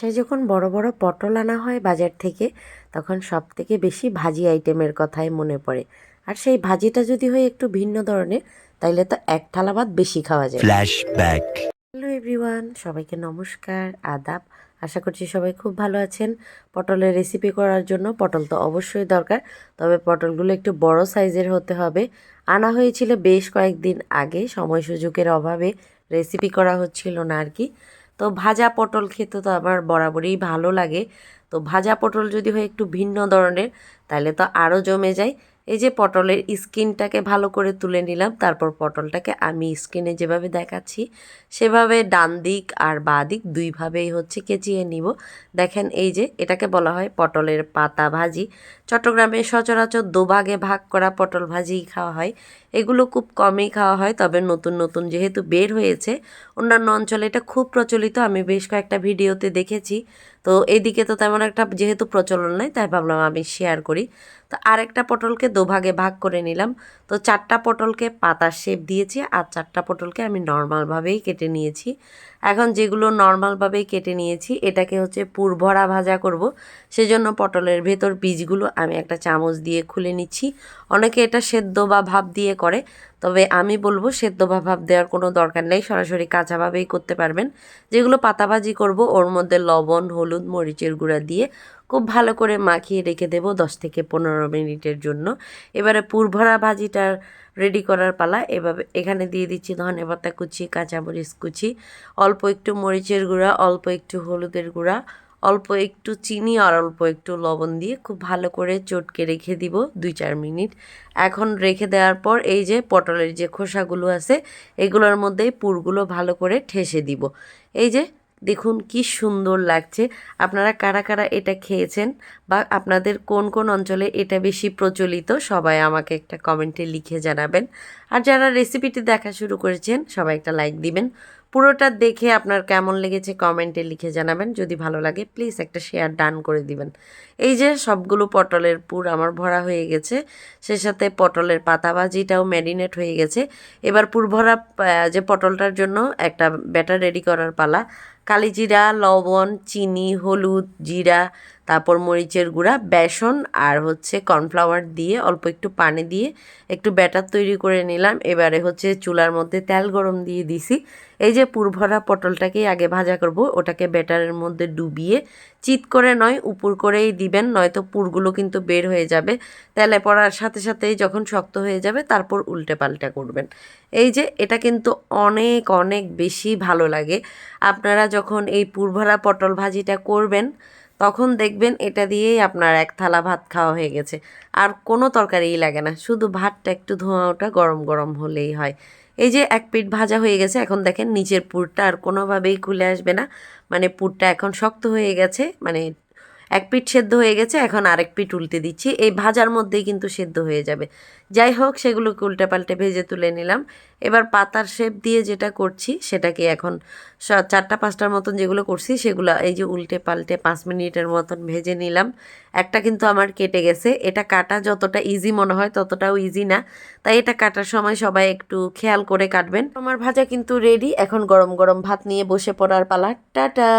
সে যখন বড় বড় পটল আনা হয় বাজার থেকে তখন সব থেকে বেশি ভাজি আইটেমের কথাই মনে পড়ে। আর সেই ভাজিটা যদি হয় একটু ভিন্ন ধরনের তাইলে তো এক থালা ভাত বেশি খাওয়া যায়। Flashback. হ্যালো এভরিওয়ান সবাইকে নমস্কার আদাব। আশা করছি সবাই খুব ভালো আছেন। পটলের রেসিপি করার জন্য পটল তো অবশ্যই দরকার তবে পটলগুলো একটু বড় সাইজের হতে হবে। আনা হয়েছিল বেশ কয়েকদিন আগে সময় সুযোগের অভাবে রেসিপি করা হচ্ছিল না আর কি। তো ভাজা পটল খেতে তো আমার বরাবরই ভালো লাগে। তো ভাজা পটল যদি হয় একটু ভিন্ন ধরনের, তাহলে তো আরও জমে যায়। এই যে পটলের স্কিনটাকে ভালো করে তুলে নিলাম, তারপর পটলটাকে আমি স্কিনে যেভাবে দেখাচ্ছি, সেভাবে ডান দিক আর বাঁ দিক দুইভাবেই হচ্ছে কেচিয়ে নিব। দেখেন এই যে এটাকে বলা হয় পটলের পাতা ভাজি। চট্টগ্রামে সচরাচর দুভাগে ভাগ করা পটল ভাজিই খাওয়া হয়। এগুলো খুব কমই খাওয়া হয়, তবে নতুন নতুন যেহেতু বের হয়েছে, অন্যান্য অঞ্চলে এটা খুব প্রচলিত, আমি বেশ কয়েকটা ভিডিওতে দেখেছি। তো এদিকে তো তেমন একটা যেহেতু প্রচলন নাই তাই ভাবলাম আমি শেয়ার করি। তো আরেকটা পটলকে দুভাগে ভাগ করে নিলাম। তো চারটা পটলকে পাতার শেপ দিয়েছি আর চারটা পটলকে আমি নর্মালভাবেই কেটে নিয়েছি। এখন যেগুলো নর্মালভাবেই কেটে নিয়েছি, এটাকে হচ্ছে পুরভরা ভাজা করব। সেজন্য পটলের ভেতর বীজগুলো আমি একটা চামচ দিয়ে খুলে নিচ্ছি। অনেকে এটা সেদ্ধ বা ভাব দিয়ে করে, তবে আমি বলব সেদ্ধ বা ভাব দেওয়ার কোনো দরকার নেই, সরাসরি কাঁচাভাবেই করতে পারবেন। যেগুলো পাতাভাজি করব, ওর মধ্যে লবণ, হলুদ, মরিচের গুঁড়া দিয়ে খুব ভালো করে মাখিয়ে রেখে দেব দশ থেকে পনেরো মিনিটের জন্য। এবারে পুরভরা ভাজিটার রেডি করার পালা। এভাবে এখানে দিয়ে দিচ্ছি ধনে পাতা কুচি, কাঁচামরিচ কুচি, অল্প একটু মরিচের গুঁড়া, অল্প একটু হলুদের গুঁড়া, অল্প একটু চিনি আর অল্প একটু লবণ দিয়ে খুব ভালো করে চটকে রেখে দিব দুই চার মিনিট। এখন রেখে দেওয়ার পর এই যে পটলের যে খোসাগুলো আছে, এগুলোর মধ্যেই পুরগুলো ভালো করে ঠেসে দিব। এই যে দেখুন কি সুন্দর লাগছে। আপনারা কারা কারা এটা খেয়েছেন বা আপনাদের কোন কোন অঞ্চলে এটা বেশি প্রচলিত, সবাই আমাকে একটা কমেন্টে লিখে জানাবেন। আর যারা রেসিপিটি দেখা শুরু করেছেন, সবাই একটা লাইক দিবেন। পুরোটা দেখে আপনার কেমন লেগেছে কমেন্টে লিখে জানাবেন। যদি ভালো লাগে প্লিজ একটা শেয়ার ডান করে দিবেন। এই যে সবগুলো পটলের পুর আমার ভরা হয়ে গেছে। সে সাথে পটলের পাতা ভাজিটাও ম্যারিনেট হয়ে গেছে। এবার পুর ভরা যে পটলটার জন্য একটা ব্যাটার রেডি করার পালা। কালিজিরা লবণ, চিনি, হলুদ জিরা, তারপর মরিচের গুঁড়া, বেসন আর হচ্ছে কর্নফ্লাওয়ার দিয়ে অল্প একটু পানি দিয়ে একটু ব্যাটার তৈরি করে নিলাম। এবারে হচ্ছে চুলার মধ্যে তেল গরম দিয়ে দিছি। এই যে পুরভরা পটলটাকেই আগে ভাজা করব, ওটাকে ব্যাটারের মধ্যে ডুবিয়ে চিত করে নয়, উপর করেই দিবেন, নয়তো পুরগুলো কিন্তু বের হয়ে যাবে। তেলে পড়ার সাথে সাথেই যখন শক্ত হয়ে যাবে, তারপর উল্টে পাল্টা করবেন। এই যে, এটা কিন্তু অনেক অনেক বেশি ভালো লাগে। আপনারা যখন এই পুরভরা পটল ভাজিটা করবেন, তখন দেখবেন এটা দিয়েই আপনার এক থালা ভাত খাওয়া হয়ে গেছে। আর কোনো তরকারিই লাগে না, শুধু ভাতটা একটু ধোঁয়া ওটা গরম গরম হলেই হয়। এই যে এক পিঠ ভাজা হয়ে গেছে, এখন দেখেন নিচের পুরটা আর কোনোভাবেই খুলে আসবে না। মানে পুরটা এখন শক্ত হয়ে গেছে মানে এক পিঠ সেদ্ধ হয়ে গেছে, এখন আরেক পিঠ উল্টে দিচ্ছি। এই ভাজার মধ্যেই কিন্তু সেদ্ধ হয়ে যাবে। যাই হোক, সেগুলোকে উল্টে পাল্টে ভেজে তুলে নিলাম। এবার পাতার শেপ দিয়ে যেটা করছি, সেটাকে এখন চারটা পাঁচটার মতন যেগুলো করছি, সেগুলো এই যে উল্টে পাল্টে পাঁচ মিনিটের মতন ভেজে নিলাম। একটা কিন্তু আমার কেটে গেছে। এটা কাটা যতটা ইজি মনে হয়, ততটাও ইজি না। তাই এটা কাটার সময় সবাই একটু খেয়াল করে কাটবেন। আমার ভাজা কিন্তু রেডি এখন গরম গরম ভাত নিয়ে বসে পড়ার পালা। টাটা!